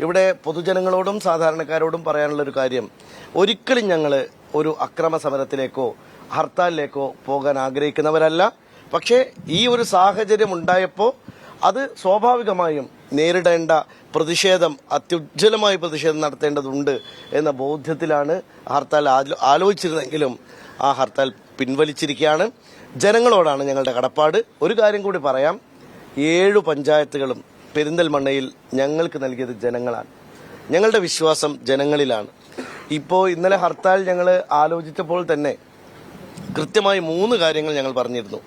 ഇവിടെ പൊതുജനങ്ങളോടും സാധാരണക്കാരോടും പറയാനുള്ള ഒരു കാര്യം ഒരിക്കലും ഞങ്ങൾ ഒരു അക്രമ സമരത്തിലേക്കോ ഹർത്താലിലേക്കോ പോകാൻ ആഗ്രഹിക്കുന്നവരല്ല. പക്ഷേ ഈ ഒരു സാഹചര്യം ഉണ്ടായപ്പോൾ അത് സ്വാഭാവികമായും നേരിടേണ്ട പ്രതിഷേധം അത്യുജ്വലമായ പ്രതിഷേധം നടത്തേണ്ടതുണ്ട് എന്ന ബോധ്യത്തിലാണ് ഹർത്താൽ ആലോ- ആലോചിച്ചിരുന്നെങ്കിലും ആ ഹർത്താൽ പിൻവലിച്ചിരിക്കുകയാണ്. ജനങ്ങളോടാണ് ഞങ്ങളുടെ കടപ്പാട്. ഒരു കാര്യം കൂടി പറയാം. ഏഴു പഞ്ചായത്തുകളും പെരിന്തൽമണ്ണയിൽ ഞങ്ങൾക്ക് നൽകിയത് ജനങ്ങളാണ്. ഞങ്ങളുടെ വിശ്വാസം ജനങ്ങളിലാണ്. ഇപ്പോൾ ഇന്നലെ ഹർത്താൽ ഞങ്ങൾ ആലോചിച്ചപ്പോൾ തന്നെ കൃത്യമായി മൂന്ന് കാര്യങ്ങൾ ഞങ്ങൾ പറഞ്ഞിരുന്നു.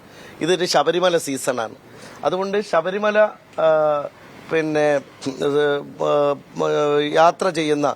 ഇതൊരു ശബരിമല സീസണാണ്. അതുകൊണ്ട് ശബരിമല പിന്നെ യാത്ര ചെയ്യുന്ന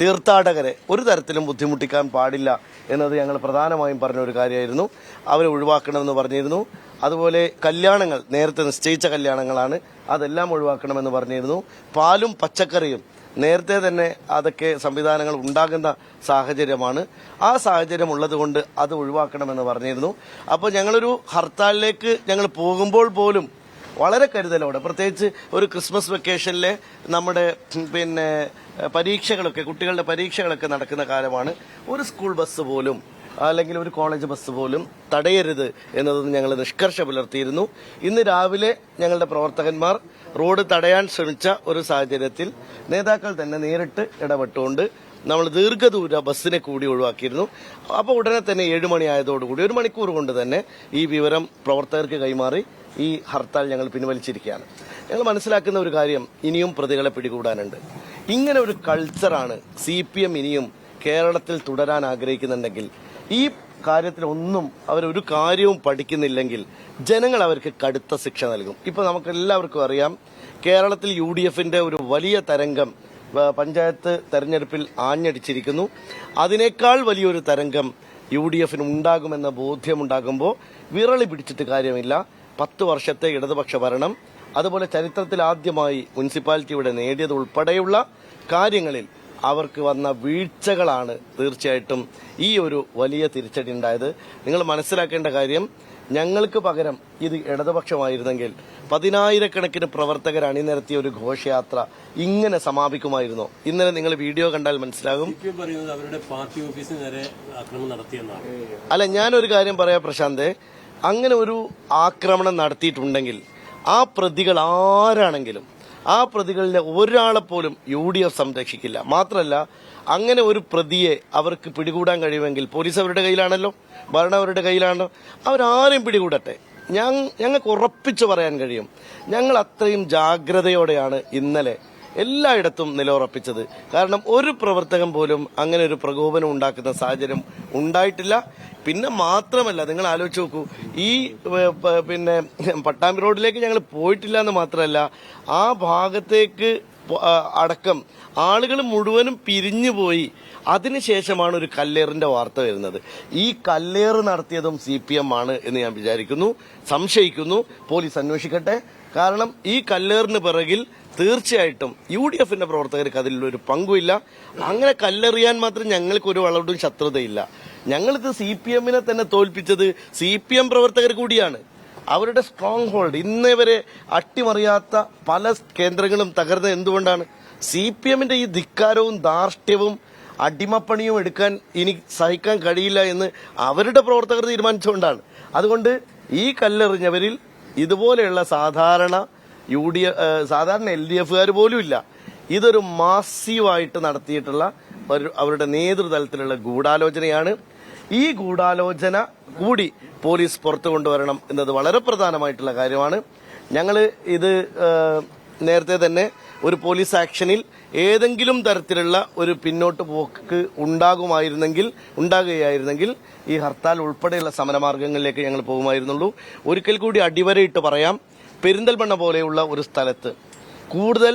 തീർത്ഥാടകരെ ഒരു തരത്തിലും ബുദ്ധിമുട്ടിക്കാൻ പാടില്ല എന്നത് ഞങ്ങൾ പ്രധാനമായും പറഞ്ഞ ഒരു കാര്യമായിരുന്നു. അവരെ ഒഴിവാക്കണമെന്ന് പറഞ്ഞിരുന്നു. അതുപോലെ കല്യാണങ്ങൾ നേരത്തെ നിശ്ചയിച്ച കല്യാണങ്ങളാണ് അതെല്ലാം ഒഴിവാക്കണമെന്ന് പറഞ്ഞിരുന്നു. പാലും പച്ചക്കറിയും നേരത്തെ തന്നെ അതൊക്കെ സംവിധാനങ്ങൾ ഉണ്ടാകുന്ന സാഹചര്യമാണ്. ആ സാഹചര്യം ഉള്ളതുകൊണ്ട് അത് ഒഴിവാക്കണമെന്ന് പറഞ്ഞിരുന്നു. അപ്പോൾ ഞങ്ങളൊരു ഹർത്താലിലേക്ക് ഞങ്ങൾ പോകുമ്പോൾ പോലും വളരെ കരുതലോടെ. പ്രത്യേകിച്ച് ഒരു ക്രിസ്മസ് വെക്കേഷനിൽ നമ്മുടെ പിന്നെ പരീക്ഷകളൊക്കെ കുട്ടികളുടെ പരീക്ഷകളൊക്കെ നടക്കുന്ന കാലമാണ്. ഒരു സ്കൂൾ ബസ് പോലും അല്ലെങ്കിൽ ഒരു കോളേജ് ബസ് പോലും തടയരുത് എന്നതൊന്നും ഞങ്ങൾ നിഷ്കർഷ പുലർത്തിയിരുന്നു. ഇന്ന് രാവിലെ ഞങ്ങളുടെ പ്രവർത്തകന്മാർ റോഡ് തടയാൻ ശ്രമിച്ച ഒരു സാഹചര്യത്തിൽ നേതാക്കൾ തന്നെ നേരിട്ട് ഇടപെട്ടുകൊണ്ട് നമ്മൾ ദീർഘദൂര ബസ്സിനെ കൂടി ഒഴിവാക്കിയിരുന്നു. അപ്പോൾ ഉടനെ തന്നെ ഏഴ് മണി ആയതോടുകൂടി ഒരു മണിക്കൂർ കൊണ്ട് തന്നെ ഈ വിവരം പ്രവർത്തകർക്ക് കൈമാറി ഈ ഹർത്താൽ ഞങ്ങൾ പിൻവലിച്ചിരിക്കുകയാണ്. ഞങ്ങൾ മനസ്സിലാക്കുന്ന ഒരു കാര്യം ഇനിയും പ്രതികളെ പിടികൂടാനുണ്ട്. ഇങ്ങനെ ഒരു കൾച്ചറാണ് സി പി എം ഇനിയും കേരളത്തിൽ തുടരാൻ ആഗ്രഹിക്കുന്നുണ്ടെങ്കിൽ ഈ കാര്യത്തിലൊന്നും അവരൊരു കാര്യവും പഠിക്കുന്നില്ലെങ്കിൽ ജനങ്ങൾ അവർക്ക് കടുത്ത ശിക്ഷ നൽകും. ഇപ്പോൾ നമുക്ക് എല്ലാവർക്കും അറിയാം കേരളത്തിൽ യു ഡി എഫിന്റെ ഒരു വലിയ തരംഗം പഞ്ചായത്ത് തെരഞ്ഞെടുപ്പിൽ ആഞ്ഞടിച്ചിരിക്കുന്നു. അതിനേക്കാൾ വലിയൊരു തരംഗം യു ഡി എഫിന് ഉണ്ടാകുമെന്ന ബോധ്യമുണ്ടാകുമ്പോൾ വിറളി പിടിച്ചിട്ട് കാര്യമില്ല. പത്ത് വർഷത്തെ ഇടതുപക്ഷ ഭരണം അതുപോലെ ചരിത്രത്തിൽ ആദ്യമായി മുനിസിപ്പാലിറ്റിയുടെ നേടിയത് ഉൾപ്പെടെയുള്ള കാര്യങ്ങളിൽ അവർക്ക് വന്ന വീഴ്ചകളാണ് തീർച്ചയായിട്ടും ഈ ഒരു വലിയ തിരിച്ചടി ഉണ്ടായത്. നിങ്ങൾ മനസ്സിലാക്കേണ്ട കാര്യം ഞങ്ങൾക്ക് പകരം ഇത് ഇടതുപക്ഷമായിരുന്നെങ്കിൽ പതിനായിരക്കണക്കിന് പ്രവർത്തകർ അണിനിരത്തിയ ഒരു ഘോഷയാത്ര ഇങ്ങനെ സമാപിക്കുമായിരുന്നു. ഇന്നലെ നിങ്ങൾ വീഡിയോ കണ്ടാൽ മനസ്സിലാകും. അവരുടെ പാർട്ടി ഓഫീസിന് നേരെ ആക്രമണം നടത്തിയെന്നാണ്. അല്ല ഞാനൊരു കാര്യം പറയാം പ്രശാന്ത്. അങ്ങനെ ഒരു ആക്രമണം നടത്തിയിട്ടുണ്ടെങ്കിൽ ആ പ്രതികൾ ആരാണെങ്കിലും ആ പ്രതികളിലെ ഒരാളെ പോലും യു ഡി എഫ് സംരക്ഷിക്കില്ല. മാത്രമല്ല അങ്ങനെ ഒരു പ്രതിയെ അവർക്ക് പിടികൂടാൻ കഴിയുമെങ്കിൽ പോലീസ് അവരുടെ കയ്യിലാണല്ലോ ഭരണം അവരുടെ കയ്യിലാണല്ലോ. അവരാരും പിടികൂടട്ടെ. ഞങ്ങൾക്ക് ഉറപ്പിച്ചു പറയാൻ കഴിയും. ഞങ്ങൾ അത്രയും ജാഗ്രതയോടെയാണ് ഇന്നലെ എല്ലായിടത്തും നിലയുറപ്പിച്ചത്. കാരണം ഒരു പ്രവർത്തകൻ പോലും അങ്ങനെ ഒരു പ്രകോപനം ഉണ്ടാക്കുന്ന സാഹചര്യം ഉണ്ടായിട്ടില്ല. പിന്നെ മാത്രമല്ല നിങ്ങൾ ആലോചിച്ച് നോക്കൂ. ഈ പിന്നെ പട്ടാമ്പി റോഡിലേക്ക് ഞങ്ങൾ പോയിട്ടില്ല എന്ന് മാത്രമല്ല ആ ഭാഗത്തേക്ക് അടക്കം ആളുകൾ മുഴുവനും പിരിഞ്ഞു പോയി. അതിനുശേഷമാണ് ഒരു കല്ലേറിന്റെ വാർത്ത വരുന്നത്. ഈ കല്ലേറ് നടത്തിയതും സി ആണ് എന്ന് ഞാൻ വിചാരിക്കുന്നു സംശയിക്കുന്നു. പോലീസ് അന്വേഷിക്കട്ടെ. കാരണം ഈ കല്ലേറിന് പിറകിൽ തീർച്ചയായിട്ടും യു ഡി എഫിന്റെ പ്രവർത്തകർക്ക് അതിലൊരു പങ്കുമില്ല. അങ്ങനെ കല്ലെറിയാൻ മാത്രം ഞങ്ങൾക്ക് ഒരു വളർന്നും ശത്രുതയില്ല. ഞങ്ങൾക്ക് സി പി എമ്മിനെ തന്നെ തോൽപ്പിച്ചത് സി പി എം പ്രവർത്തകർ കൂടിയാണ്. അവരുടെ സ്ട്രോങ് ഹോൾഡ് ഇന്നേ വരെ അട്ടിമറിയാത്ത പല കേന്ദ്രങ്ങളും തകർന്നത് എന്തുകൊണ്ടാണ്? സി പി എമ്മിന്റെ ഈ ധിക്കാരവും ധാർഷ്ട്യവും അടിമപ്പണിയും എടുക്കാൻ ഇനി സഹിക്കാൻ കഴിയില്ല എന്ന് അവരുടെ പ്രവർത്തകർ തീരുമാനിച്ചുകൊണ്ടാണ്. അതുകൊണ്ട് ഈ കല്ലെറിഞ്ഞവരിൽ ഇതുപോലെയുള്ള സാധാരണ യു ഡി സാധാരണ എൽ ഡി എഫുകാർ പോലും ഇല്ല. ഇതൊരു മാസീവായിട്ട് നടത്തിയിട്ടുള്ള ഒരു അവരുടെ നേതൃതലത്തിലുള്ള ഗൂഢാലോചനയാണ്. ഈ ഗൂഢാലോചന കൂടി പോലീസ് പുറത്തു കൊണ്ടുവരണം എന്നത് വളരെ പ്രധാനമായിട്ടുള്ള കാര്യമാണ്. ഞങ്ങൾ ഇത് നേരത്തെ തന്നെ ഒരു പോലീസ് ആക്ഷനിൽ ഏതെങ്കിലും തരത്തിലുള്ള ഒരു പിന്നോട്ട് പോക്ക് ഉണ്ടാകുമായിരുന്നെങ്കിൽ ഉണ്ടാകുകയായിരുന്നെങ്കിൽ ഈ ഹർത്താൽ ഉൾപ്പെടെയുള്ള സമരമാർഗങ്ങളിലേക്ക് ഞങ്ങൾ പോകുമായിരുന്നുള്ളൂ. ഒരിക്കൽ കൂടി അടിവരയിട്ട് പറയാം. പെരിന്തൽമണ്ണ പോലെയുള്ള ഒരു സ്ഥലത്ത് കൂടുതൽ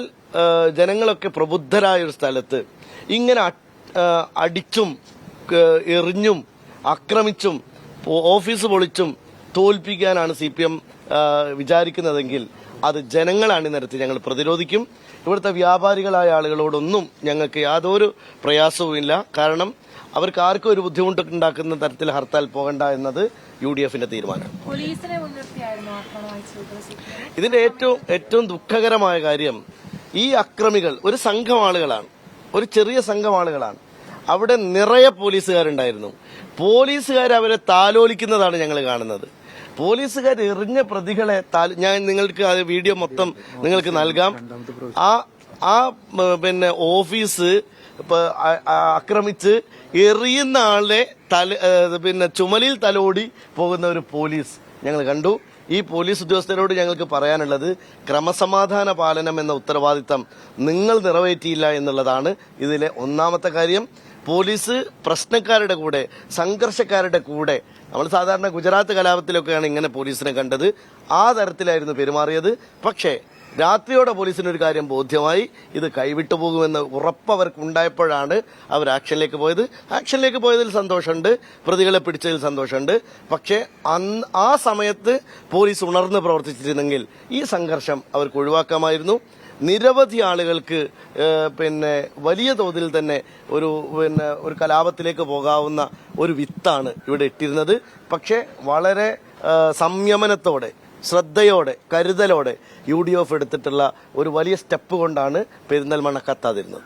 ജനങ്ങളൊക്കെ പ്രബുദ്ധരായ ഒരു സ്ഥലത്ത് ഇങ്ങനെ അടിച്ചും എറിഞ്ഞും ആക്രമിച്ചും ഓഫീസ് പൊളിച്ചും തോൽപ്പിക്കാനാണ് സി പി എം വിചാരിക്കുന്നതെങ്കിൽ അത് ജനങ്ങളാണ് അണിനിരത്തി ഞങ്ങൾ പ്രതിരോധിക്കും. ഇവിടുത്തെ വ്യാപാരികളായ ആളുകളോടൊന്നും ഞങ്ങൾക്ക് യാതൊരു പ്രയാസവുമില്ല കാരണം അവർക്ക് ആർക്കും ഒരു ബുദ്ധിമുട്ട് ഉണ്ടാക്കുന്ന തരത്തിൽ ഹർത്താൽ പോകണ്ട എന്നത് യു ഡി എഫിന്റെ തീരുമാനം ഇതിന്റെ ഏറ്റവും ഏറ്റവും ദുഃഖകരമായ കാര്യം ഈ അക്രമികൾ ഒരു സംഘം ആളുകളാണ്. ഒരു ചെറിയ സംഘം ആളുകളാണ്. അവിടെ നിറയെ പോലീസുകാരുണ്ടായിരുന്നു. പോലീസുകാർ അവരെ താലോലിക്കുന്നതാണ് ഞങ്ങൾ കാണുന്നത്. പോലീസുകാർ എറിഞ്ഞ പ്രതികളെ ഞാൻ നിങ്ങൾക്ക് ആ വീഡിയോ മൊത്തം നിങ്ങൾക്ക് നൽകാം. ആ ആ പിന്നെ ഓഫീസ് ആക്രമിച്ച് എറിയുന്ന ആളെ തല പിന്നെ ചുമലിൽ തലോടി പോകുന്ന ഒരു പോലീസ് ഞങ്ങൾ കണ്ടു. ഈ പോലീസ് ഉദ്യോഗസ്ഥരോട് ഞങ്ങൾക്ക് പറയാനുള്ളത് ക്രമസമാധാന പാലനം എന്ന ഉത്തരവാദിത്തം നിങ്ങൾ നിറവേറ്റിയില്ല എന്നുള്ളതാണ് ഇതിലെ ഒന്നാമത്തെ കാര്യം. പോലീസ് പ്രശ്നക്കാരുടെ കൂടെ സംഘർഷക്കാരുടെ കൂടെ നമ്മൾ സാധാരണ ഗുജറാത്ത് കലാപത്തിലൊക്കെയാണ് ഇങ്ങനെ പോലീസിനെ കണ്ടത്. ആ തരത്തിലായിരുന്നു പെരുമാറിയത്. പക്ഷേ രാത്രിയോടെ പോലീസിന് ഒരു കാര്യം ബോധ്യമായി. ഇത് കൈവിട്ടു പോകുമെന്ന് ഉറപ്പ് അവർ ആക്ഷനിലേക്ക് പോയത്. ആക്ഷനിലേക്ക് പോയതിൽ സന്തോഷമുണ്ട്. പ്രതികളെ പിടിച്ചതിൽ സന്തോഷമുണ്ട്. പക്ഷേ ആ സമയത്ത് പോലീസ് ഉണർന്ന് പ്രവർത്തിച്ചിരുന്നെങ്കിൽ ഈ സംഘർഷം അവർക്ക് ഒഴിവാക്കാമായിരുന്നു. നിരവധി ആളുകൾക്ക് പിന്നെ വലിയ തോതിൽ തന്നെ ഒരു പിന്നെ ഒരു കലാപത്തിലേക്ക് പോകാവുന്ന ഒരു വിത്താണ് ഇവിടെ ഇട്ടിരുന്നത്. പക്ഷേ വളരെ സംയമനത്തോടെ ശ്രദ്ധയോടെ കരുതലോടെ യു ഡി എഫ് എടുത്തിട്ടുള്ള ഒരു വലിയ സ്റ്റെപ്പ് കൊണ്ടാണ് പെരിന്തൽമണ്ണ കത്താതിരുന്നത്.